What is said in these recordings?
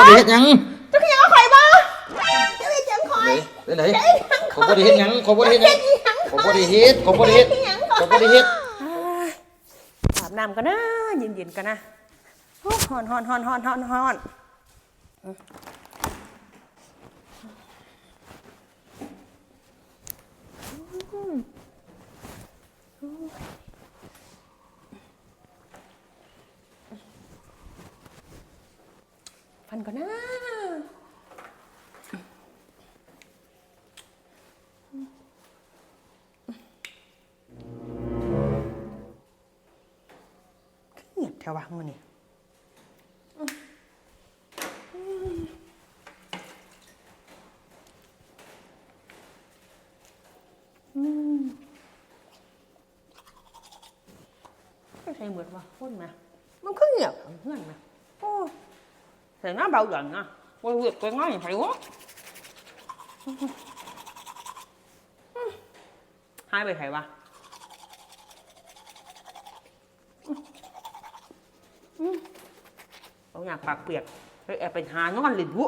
บ่ได้เฮ็ดหยังเจ้าขี้ยังเอาข่อยบ่เจ้าเฮ็ดหยังข่อยเดี๋ยวไหนขอยบ่ได้เฮ็ดหยังขอยบ่ได้เฮ็ดหยังขอยบ่ได้เฮ็ดขอยบ่ได้เฮ็ดขอยบ่ได้เฮ็ดอาบน้ำกันนะเย็นๆกันนะโอ้ฮอนฮอนฮอนฮอนฮอนฮอน ฟันก่อนนะเงียบแถววะมือนี่ไม่ใช่เหมือนว่าพ่นมามันก็เงียบเพื่อนมาโอ้ แต่หน้าเบาหย่อนนะวันเวียดไปง่ายไผวะหายไปไผวะเอาอยากปากเปียกเฮ้ยแอบไปหานอนหลินบุ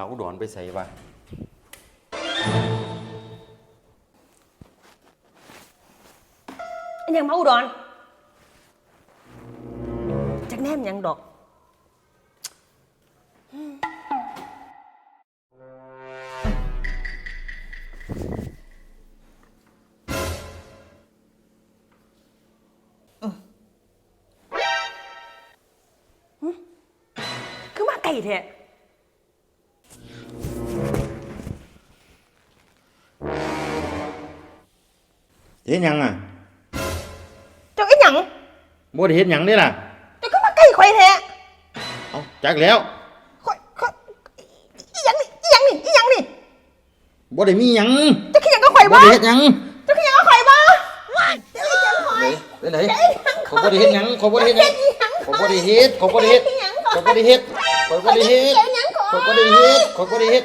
าวอุดรไปใส่วะอันยังมาอุดรจักแนมหยังดอก คือมาไก่แท้ เฮ็ดหยังอะเจ้าไอ้หยังบ่ได้เฮ็ดหยังเด้ล่ะเจ้าก็มาไก่ข่อยแท้เอ้าจักแล้วข่อยข่อยอีหยังนี่อีหยังนี่อีหยังนี่บ่ได้มีหยังเจ้าขี้หยังก็ข่อยบ่บ่ได้เฮ็ดหยังเจ้าขี้หยังก็ข่อยบ่เจ้าขี้หยังข่อยเดี๋ยวไหนขอยบ่ได้เฮ็ดหยังขอยบ่ได้เฮ็ดหยังขอยบ่ได้เฮ็ดขอยบ่ได้เฮ็ดขอยบ่ได้เฮ็ดขอยบ่ได้เฮ็ดขอยบ่ได้เฮ็ดขอยบ่ได้เฮ็ด